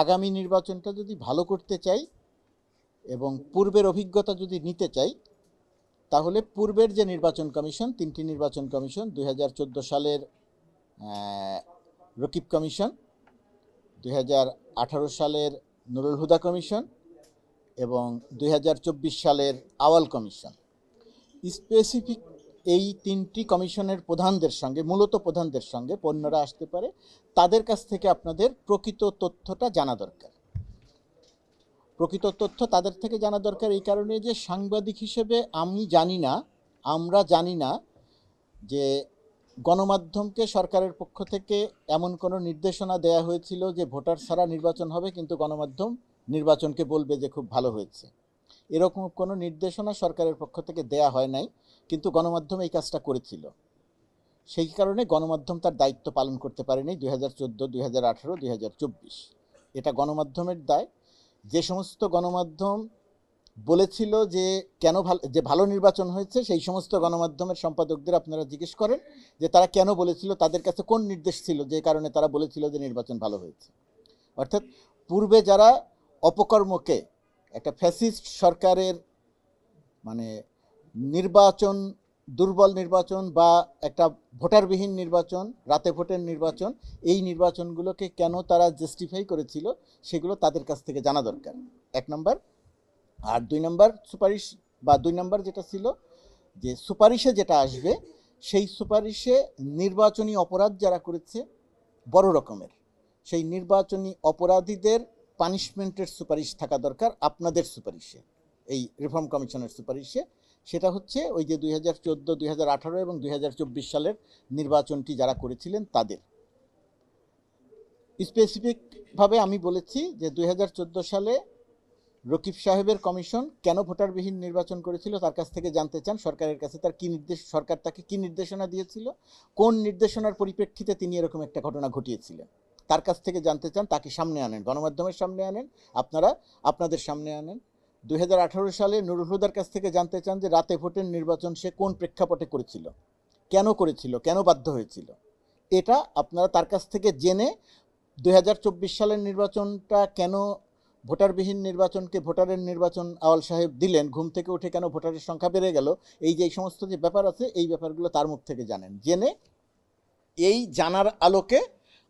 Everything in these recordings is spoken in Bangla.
আগামী নির্বাচনটা যদি ভালো করতে চাই এবং পূর্বের অভিজ্ঞতা যদি নিতে চাই, তাহলে পূর্বের যে নির্বাচন কমিশন, তিনটি নির্বাচন কমিশন, দুই হাজার চোদ্দ সালের রকিব কমিশন, দুই হাজার আঠারো সালের নুরুল হুদা কমিশন এবং দু হাজার চব্বিশ সালের আওয়াল কমিশন। স্পেসিফিক এই তিনটি কমিশনের প্রধানদের সঙ্গে, মূলত প্রধানদের সঙ্গে পণ্যরা আসতে পারে। তাদের কাছ থেকে আপনাদের প্রকৃত তথ্যটা জানা দরকার। প্রকৃত তথ্য তাদের থেকে জানা দরকার এই কারণে যে সাংবাদিক হিসেবে আমি জানি না, আমরা জানি না যে গণমাধ্যমকে সরকারের পক্ষ থেকে এমন কোনো নির্দেশনা দেয়া হয়েছিল যে ভোটার ছাড়া নির্বাচন হবে, কিন্তু গণমাধ্যম নির্বাচনকে বলবে যে খুব ভালো হয়েছে। এরকম কোনো নির্দেশনা সরকারের পক্ষ থেকে দেয়া হয় নাই। কিন্তু গণমাধ্যম এই কাজটা করেছিল। সেই কারণে গণমাধ্যম তার দায়িত্ব পালন করতে পারেনি দুই হাজার চোদ্দ, দুই হাজার আঠারো, দুই হাজার চব্বিশ। এটা গণমাধ্যমের দায়। যে সমস্ত গণমাধ্যম বলেছিল যে কেন ভালো, যে ভালো নির্বাচন হয়েছে, সেই সমস্ত গণমাধ্যমের সম্পাদকদের আপনারা জিজ্ঞেস করেন যে তারা কেন বলেছিল, তাদের কাছে কোন নির্দেশ ছিল, যে কারণে তারা বলেছিল যে নির্বাচন ভালো হয়েছে। অর্থাৎ পূর্বে যারা অপকর্মকে, একটা ফ্যাসিস্ট সরকারের মানে নির্বাচন, দুর্বল নির্বাচন বা একটা ভোটারবিহীন নির্বাচন, রাতে ভোটের নির্বাচন, এই নির্বাচনগুলোকে কেন তারা জাস্টিফাই করেছিল সেগুলো তাদের কাছ থেকে জানা দরকার। এক নম্বর। আর দুই নম্বর সুপারিশ বা দুই নম্বর যেটা ছিল যে সুপারিশে যেটা আসবে, সেই সুপারিশে নির্বাচনী অপরাধ যারা করেছে, বড় রকমের। সেই নির্বাচনী অপরাধীদের পানিশমেন্টের সুপারিশ থাকা দরকার আপনাদের সুপারিশে, এই রিফর্ম কমিশনের সুপারিশে। সেটা হচ্ছে ওই যে দুই হাজার আঠারো এবং দুই হাজার চব্বিশ সালের নির্বাচনটি যারা করেছিলেন তাদের। স্পেসিফিকভাবে আমি বলেছি যে দুই হাজার চোদ্দ সালে রকিব সাহেবের কমিশন কেন ভোটারবিহীন নির্বাচন করেছিল, তার কাছ থেকে জানতে চান। সরকারের কাছে তার কি নির্দেশ, সরকার তাকে কি নির্দেশনা দিয়েছিল, কোন নির্দেশনার পরিপ্রেক্ষিতে তিনি এরকম একটা ঘটনা ঘটিয়েছিলেন। তার কাছ থেকে জানতে চান, তাকে সামনে আনেন, গণমাধ্যমের সামনে আনেন। আপনারা আপনাদের সামনে আনেন। দুই হাজার আঠেরো সালে নুরুল হুদার কাছ থেকে জানতে চান যে রাতে ভোটের নির্বাচন সে কোন প্রেক্ষাপটে করেছিল, কেন করেছিল, কেন বাধ্য হয়েছিল। এটা আপনারা তার কাছ থেকে জেনে দু হাজার চব্বিশ সালের নির্বাচনটা কেন ভোটারবিহীন নির্বাচনকে ভোটারের নির্বাচন আওয়াল সাহেব দিলেন, ঘুম থেকে উঠে কেন ভোটারের সংখ্যা বেড়ে গেল, এই যে সমস্ত যে ব্যাপার আছে, এই ব্যাপারগুলো তার মুখ থেকে জানেন। জেনে এই জানার আলোকে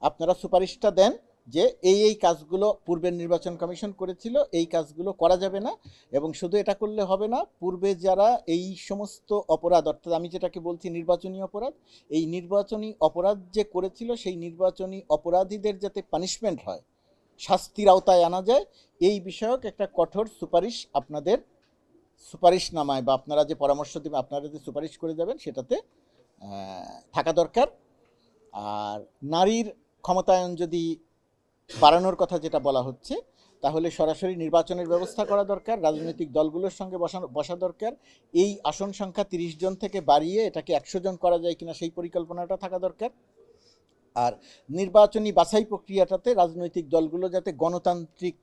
আপনারা সুপারিশটা দেন যে এই এই কাজগুলো পূর্বের নির্বাচন কমিশন করেছিল, এই কাজগুলো করা যাবে না এবং শুধু এটা করলে হবে না, পূর্বে যারা এই সমস্ত অপরাধ, অর্থাৎ আমি যেটাকে বলছি নির্বাচনী অপরাধ, এই নির্বাচনী অপরাধ যে করেছিল, সেই নির্বাচনী অপরাধীদের যাতে পানিশমেন্ট হয়, শাস্তির আওতায় আনা যায়, এই বিষয়ক একটা কঠোর সুপারিশ আপনাদের সুপারিশ নামায় বা আপনারা যে পরামর্শ দেবেন, আপনারা যে সুপারিশ করে যাবেন, সেটাতে থাকা দরকার। আর নারীর ক্ষমতায়ন যদি বাড়ানোর কথা যেটা বলা হচ্ছে, তাহলে সরাসরি নির্বাচনের ব্যবস্থা করা দরকার, রাজনৈতিক দলগুলোর সঙ্গে বসা বসা দরকার। এই আসন সংখ্যা তিরিশ জন থেকে বাড়িয়ে এটাকে একশো জন করা যায় কিনা সেই পরিকল্পনাটা থাকা দরকার। আর নির্বাচনী বাছাই প্রক্রিয়াটাতে রাজনৈতিক দলগুলো যাতে গণতান্ত্রিক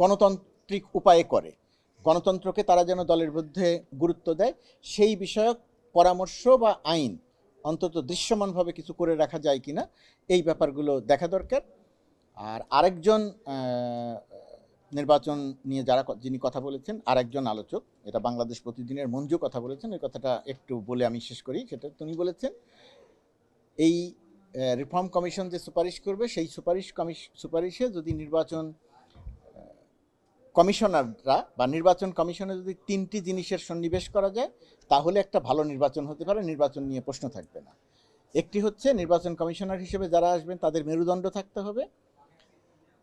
গণতান্ত্রিক উপায়ে করে, গণতন্ত্রকে তারা যেন দলের মধ্যে গুরুত্ব দেয়, সেই বিষয়ক পরামর্শ বা আইন অন্তত দৃশ্যমানভাবে কিছু করে রাখা যায় কিনা, এই ব্যাপারগুলো দেখা দরকার। আর আরেকজন নির্বাচন নিয়ে যারা যিনি কথা বলেছেন, আরেকজন আলোচক, এটা বাংলাদেশ প্রতিদিনের মঞ্জু কথা বলেছেন, এই কথাটা একটু বলে আমি শেষ করি, সেটা তিনি বলেছেন। এই রিফর্ম কমিশন যে সুপারিশ করবে, সেই সুপারিশ কমিশ, সুপারিশে যদি নির্বাচন কমিশনাররা বা নির্বাচন কমিশনে যদি তিনটি জিনিসের সন্নিবেশ করা যায়, তাহলে একটা ভালো নির্বাচন হতে পারে, নির্বাচন নিয়ে প্রশ্ন থাকবে না। একটি হচ্ছে, নির্বাচন কমিশনার হিসেবে যারা আসবেন, তাদের মেরুদণ্ড থাকতে হবে।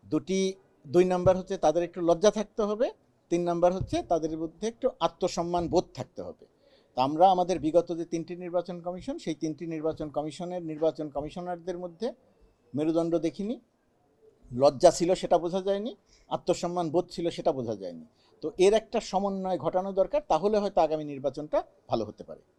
দুটি, দুই নাম্বার হচ্ছে তাদের একটু লজ্জা থাকতে হবে, তিন নাম্বার হচ্ছে তাদের মধ্যে একটু আত্মসম্মান বোধ থাকতে হবে। তো আমরা আমাদের বিগত যে তিনটি নির্বাচন কমিশন, সেই তিনটি নির্বাচন কমিশনের নির্বাচন কমিশনারদের মধ্যে মেরুদণ্ড দেখিনি, লজ্জা ছিল সেটা বোঝা যায়নি, আত্মসম্মান বোধ ছিল সেটা বোঝা যায়নি। তো এর একটা সমন্বয় ঘটানো দরকার, তাহলে হয়তো আগামী নির্বাচনটা ভালো হতে পারে।